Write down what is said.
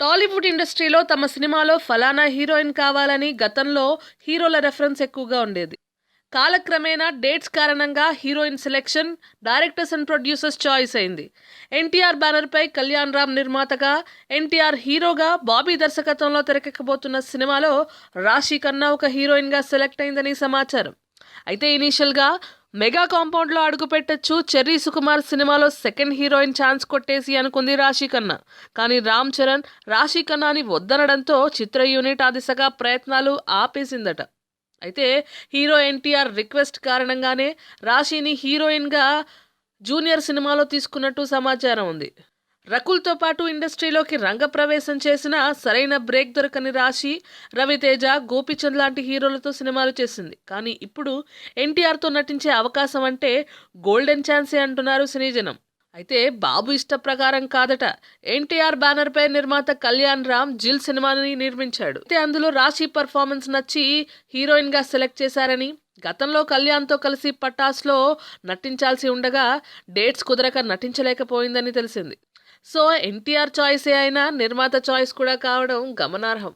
టాలీవుడ్ ఇండస్ట్రీలో తమ సినిమాలో ఫలానా హీరోయిన్ కావాలని గతంలో హీరోల రెఫరెన్స్ ఎక్కువగా ఉండేది. కాలక్రమేణా డేట్స్ కారణంగా heroine selection directors and producers choice అయింది. ఎన్టీఆర్ బ్యానర్పై కళ్యాణ్ రామ్ నిర్మాతగా ఎన్టీఆర్ హీరోగా బాబీ దర్శకత్వంలో తెరకెక్కబోతున్న సినిమాలో రాశి ఖన్నా ఒక హీరోయిన్గా సెలెక్ట్ అయిందని సమాచారం. అయితే ఇనీషియల్గా మెగా కాంపౌండ్లో అడుగుపెట్టచ్చు చెర్రీ సుకుమార్ సినిమాలో సెకండ్ హీరోయిన్ ఛాన్స్ కొట్టేసి అనుకుంది రాశి ఖన్నా కానీ రామ్ చరణ్ రాశి ఖన్నాని వద్దనడంతో చిత్ర యూనిట్ ఆ దిశగా ప్రయత్నాలు ఆపేసిందట. అయితే హీరో ఎన్టీఆర్ రిక్వెస్ట్ కారణంగానే రాశిని హీరోయిన్గా జూనియర్ సినిమాలో తీసుకున్నట్టు సమాచారం ఉంది. రకుల్తో పాటు ఇండస్ట్రీలోకి రంగప్రవేశం చేసిన సరైన బ్రేక్ దొరకని రాశి రవితేజ గోపిచంద్ లాంటి హీరోలతో సినిమాలు చేసింది. కానీ ఇప్పుడు ఎన్టీఆర్తో నటించే అవకాశం అంటే గోల్డెన్ ఛాన్సే అంటున్నారు సినీజనం. అయితే బాబు ఇష్ట ప్రకారం కాదట. ఎన్టీఆర్ బ్యానర్పై నిర్మాత కళ్యాణ్ రామ్ జిల్ సినిమాని నిర్మించాడు. అయితే అందులో రాశి పర్ఫార్మెన్స్ నచ్చి హీరోయిన్గా సెలెక్ట్ చేశారని గతంలో కళ్యాణ్తో కలిసి పటాస్లో నటించాల్సి ఉండగా డేట్స్ కుదరక నటించలేకపోయిందని తెలిసింది. సో ఎన్టీఆర్ చాయిసే అయినా నిర్మాత చాయిస్ కూడా కావడం గమనార్హం.